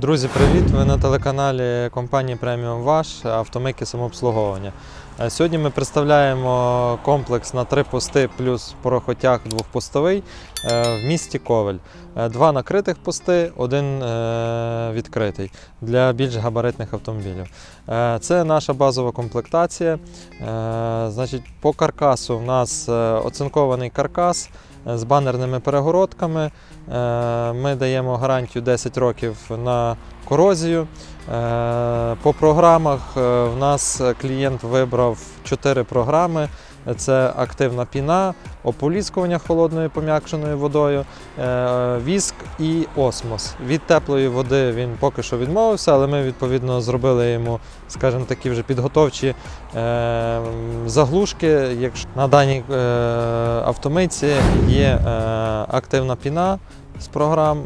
Друзі, привіт! Ви на телеканалі компанії Premium Ваш автомийки самообслуговування. Е, Сьогодні ми представляємо комплекс на три пости плюс порохотяг двохпостовий е, в місті Ковель. Е, Два накритих пости, один відкритий для більш габаритних автомобілів. Це наша базова комплектація. Значить, по каркасу в нас оцинкований каркас з банерними перегородками. Е, Ми даємо гарантію 10 років на корозію. Е, По програмах е, в нас клієнт вибрав 4 програми. Це активна піна, ополіскування холодною пом'якшеною водою, е, віск і осмос. Від теплої води він поки що відмовився, але ми відповідно зробили йому, скажімо, такі вже підготовчі е, заглушки. Якщо на даній е, автомийці є активна піна з програм,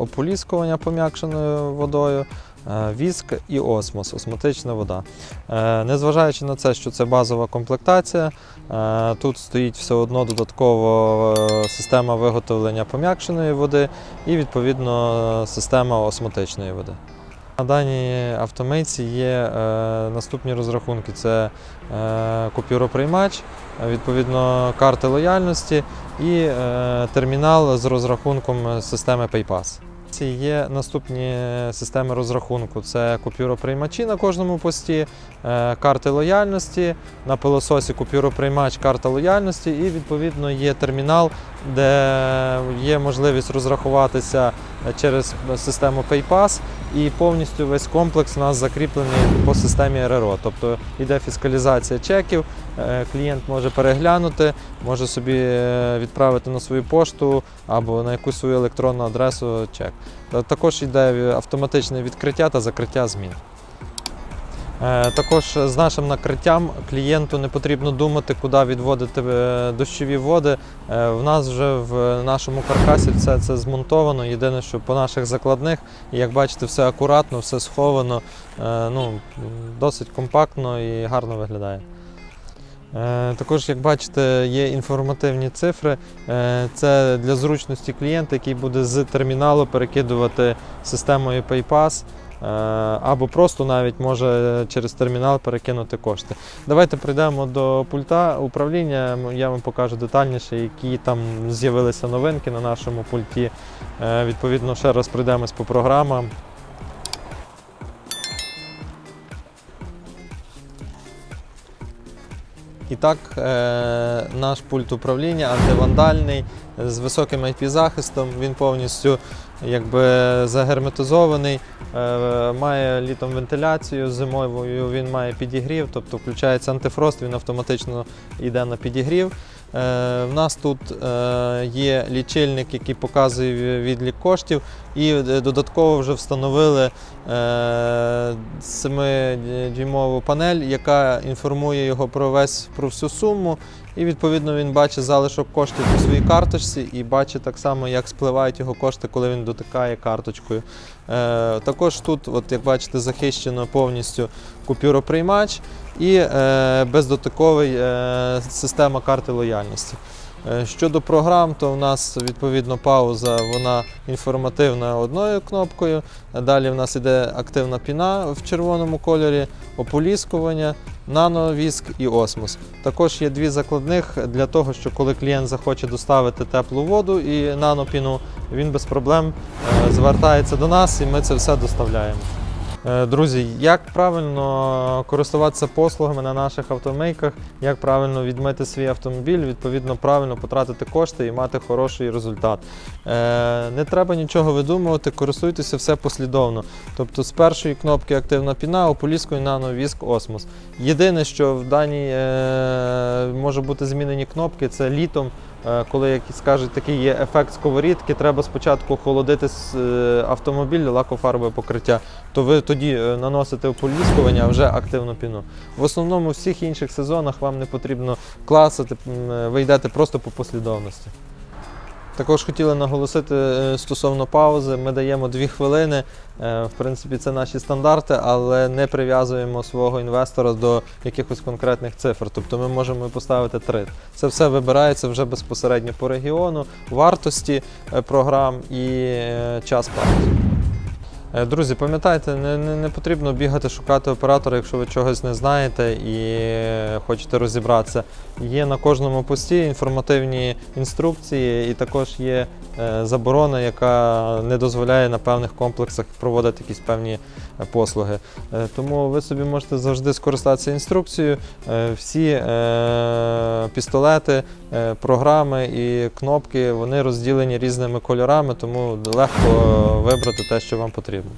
ополіскування пом'якшеною водою. Е, Віск і осмос, осмотична вода. Е, Незважаючи на це, що це базова комплектація, е, тут стоїть все одно додатково система виготовлення пом'якшеної води і відповідно система осмотичної води. На даній автомийці є наступні розрахунки: це купюроприймач, відповідно карти лояльності і термінал з розрахунком системи PayPass. Ці Є наступні системи розрахунку: це купюроприймачі на кожному пості, е, карти лояльності, на пилососі купюроприймач, карта лояльності, і відповідно є термінал, де є можливість розрахуватися через систему PayPass, і повністю весь комплекс у нас закріплений по системі РРО. Тобто йде фіскалізація чеків, е, клієнт може переглянути, може собі е, відправити на свою пошту або на якусь свою електронну адресу чек. Також йде автоматичне відкриття та закриття змін. Е, Також з нашим накриттям клієнту не потрібно думати, куди відводити е, дощові води. Е, В нас вже в нашому каркасі все це змонтовано. Єдине, що по наших закладних, як бачите, все акуратно, все сховано, ну, досить компактно і гарно виглядає. Також, як бачите, є інформативні цифри. Це для зручності клієнта, який буде з терміналу перекидувати системою PayPass. Е, Або просто навіть може через термінал перекинути кошти. Давайте прийдемо до пульта управління. Я вам покажу детальніше, які там з'явилися новинки на нашому пульті. Е, Відповідно, ще раз пройдемось по програмам. І так, е, наш пульт управління антивандальний з високим IP-захистом. Він повністю якби, загерметизований, е, має літом вентиляцію, зимовою він має підігрів, тобто включається антифрост, він автоматично йде на підігрів. Е, В нас тут е, є лічильник, який показує відлік коштів, і додатково вже встановили 7-дюймову панель, яка інформує його про весь про всю суму. І відповідно він бачить залишок коштів по своїй карточці і бачить так само, як спливають його кошти, коли він дотикає карточкою. Е, також тут, от як бачите, захищено повністю купюроприймач і е, бездотиковий е, система карти лояльності. Е, Щодо програм, то в нас відповідно пауза, вона інформативна одною кнопкою. Далі в нас іде активна піна в червоному кольорі, ополіскування, нановіск і осмос. Також є дві закладних для того, що коли клієнт захоче доставити теплу воду і нанопіну, він без проблем е, звертається до нас і ми це все доставляємо. Е, Друзі, як правильно користуватися послугами на наших автомийках, як правильно відмити свій автомобіль, відповідно правильно потратити кошти і мати хороший результат. Е, Не треба нічого видумувати, користуйтеся все послідовно. Тобто з першої кнопки активна піна, ополіскою нано, віск, осмос. Єдине, що в даній е, може бути змінені кнопки, це літом. Коли як скажуть, такий є ефект сковорідки, треба спочатку охолодити автомобіль лакофарбове покриття, то ви тоді е, наносите ополіскування, вже активну піну. В основному в всіх інших сезонах вам не потрібно класити, е, ви йдете просто по послідовності. Також хотіли наголосити е, стосовно паузи. Ми даємо 2 хвилини. В принципі, це наші стандарти, але не прив'язуємо свого інвестора до якихось конкретних цифр. Тобто ми можемо поставити 3. Це все вибирається вже безпосередньо по регіону, вартості програм і час паузи. Е, Друзі, пам'ятайте, не, не, не потрібно бігати шукати оператора, якщо ви чогось не знаєте і хочете розібратися. Є на кожному пості інформативні інструкції, і також є е, заборона, яка не дозволяє на певних комплексах проводити якісь певні е, послуги. Тому ви собі можете завжди скористатися інструкцією. Всі пістолети, програми і кнопки вони розділені різними кольорами, тому легко вибрати те, що вам потрібно.